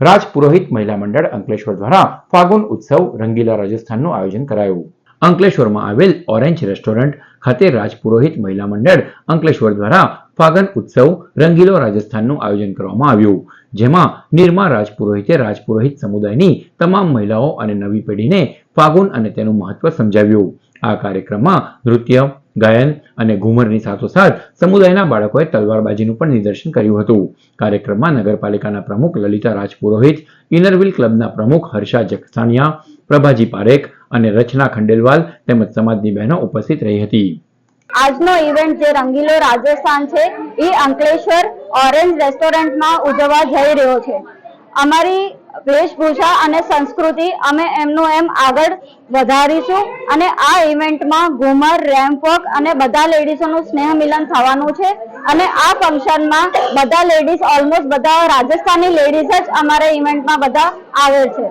રાજ પુરોહિત મહિલા મંડળ અંકલેશ્વર દ્વારા ફાગુન ઉત્સવ રંગીલા રાજસ્થાનનું આયોજન કરાયું. અંકલેશ્વરમાં આવેલ ઓરેન્જ રેસ્ટોરન્ટ ખાતે રાજ પુરોહિત મહિલા મંડળ અંકલેશ્વર દ્વારા ફાગણ ઉત્સવ રંગીલો રાજસ્થાનનું આયોજન કરવામાં આવ્યું, જેમાં નિરમા રાજપુરોહિતે રાજપુરોહિત સમુદાયની તમામ મહિલાઓ અને નવી પેઢીને ફાગુન અને તેનું મહત્વ સમજાવ્યું. આ કાર્યક્રમમાં નૃત્ય ગાયન અને ઘુમરની સાથોસાથ સમુદાયના બાળકોએ તલવારબાજીનું પણ નિદર્શન કર્યું હતું. કાર્યક્રમમાં નગરપાલિકાના પ્રમુખ લલિતા રાજપુરોહિત, ઇનરવિલ ક્લબના પ્રમુખ હર્ષા જગસાણિયા પ્રભાજી પારેખ અને રચના ખંડેલવાલ તેમજ સમાજની બહેનો ઉપસ્થિત રહી હતી. આજનો ઇવેન્ટ જે રંગીલો રાજસ્થાન છે, એ અંકલેશ્વર ઓરેન્જ રેસ્ટોરન્ટમાં ઉજવવા જઈ રહ્યો છે. અમારી વેશભૂષા અને સંસ્કૃતિ અમે એમનું એમ આગળ વધારીશું અને આ ઇવેન્ટમાં ઘૂમર રેમ્પ વોક અને બધા લેડીઝોનું સ્નેહ મિલન થવાનું છે. અને આ ફંક્શનમાં બધા લેડીઝ ઓલમોસ્ટ બધા રાજસ્થાની લેડીઝ જ અમારા ઇવેન્ટમાં બધા આવે છે.